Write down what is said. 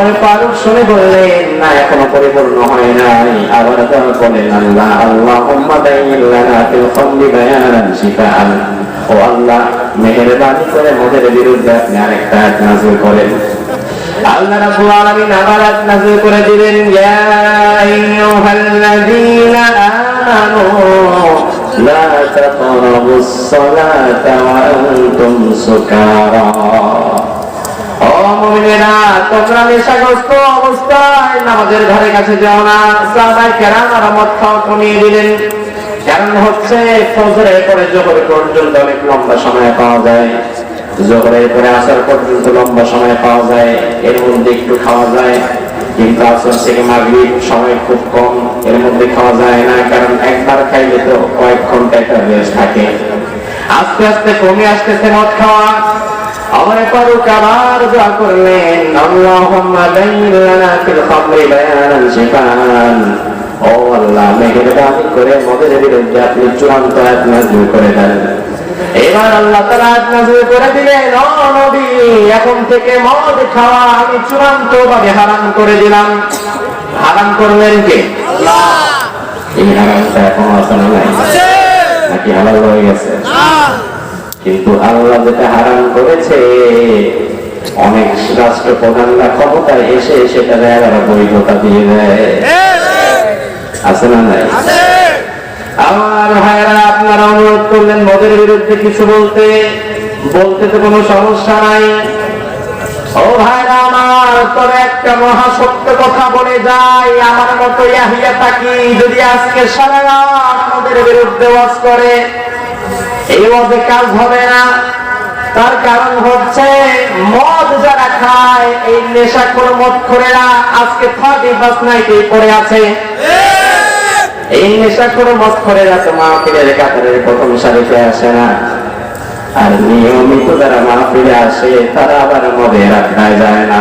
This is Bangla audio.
আমার ফারুক শুনে বললেন, না, এখনও পরিপূর্ণ হয় নাই। আবার তারা বলেন আল্লাহ। আল্লাহ লানা ফিল কমলি বায়ানান ও আল্লাহ, মেহেরবানি করে মোদের বিরুদ্ধে আপনি আরেকটা আয়াত নাযিল করেন। আল্লাহ রাব্বুল আলামিন আবার আয়াত নাযিল করে দিলেন, ইয়া আইয়ুহাল্লাযীনা আমানু, লা তাকরাবুস সালাতা ওয়া আনতুম সুকারা। সময় কিন্তু আসর থেকে মাগরিব সময় খুব কম, এর মধ্যে খাওয়া যায় না। কারণ একবার খাইলে তো কয়েক ঘণ্টা একটা রেস্ট থাকে। আস্তে আস্তে কমে আসতেছে মদ খাওয়া। আমার ফারুক আবার দোয়া করলেন আল্লাহুম্মা বাইয়িন লানা ফিল খামরি বায়ানান শিফান। ও আল্লাহ মেহেরবানি করে মদের বিরুদ্ধে আপনি চূড়ান্ত আয়াত নাযিল করে দেন। এবার আল্লাহ তাআলা আয়াত নাযিল করে দিলেন ও নবী এখন থেকে মদ খাওয়া আমি চূড়ান্ত ভাবে হারাম করে দিলাম। হারাম করলেন কে? আল্লাহ। এই হারামটা এখন আছে না নাকি হালাল হয়ে গেছে? কিন্তু আল্লাহ যেটা হারাম করেছে, অনেক রাষ্ট্রপ্রধানরা ক্ষমতায় এসে সেটা আবার বৈধতা দিয়ে দেয়। আছে না নাই? আমার ভাইরা আপনারা অনুরোধ করলেন মদের বিরুদ্ধে কিছু বলতে। বলতে তো কোনো সমস্যা নাই। ও ভাইরা আমার, তবে একটা মহা সত্য কথা বলে যাই। আমার মতো ইয়াহিয়া থাকি যদি আজকে সারা রাত মদের বিরুদ্ধে ওয়াজ করে এই মদে কাজ হবে না। তার কারণ হচ্ছে মদ যারা খায়, এই নেশা করে মদ খোরেরা আজকে থার্টি বাস নাইটে পড়ে আছে? এই নেশা করে মদ খোরেরা তো মাহফিলের কাতারের প্রথম সারিতে আসে না। আর নিয়মিত যারা মাহফিলে আসে, তারা আবার মদের আড্ডায় যায় না।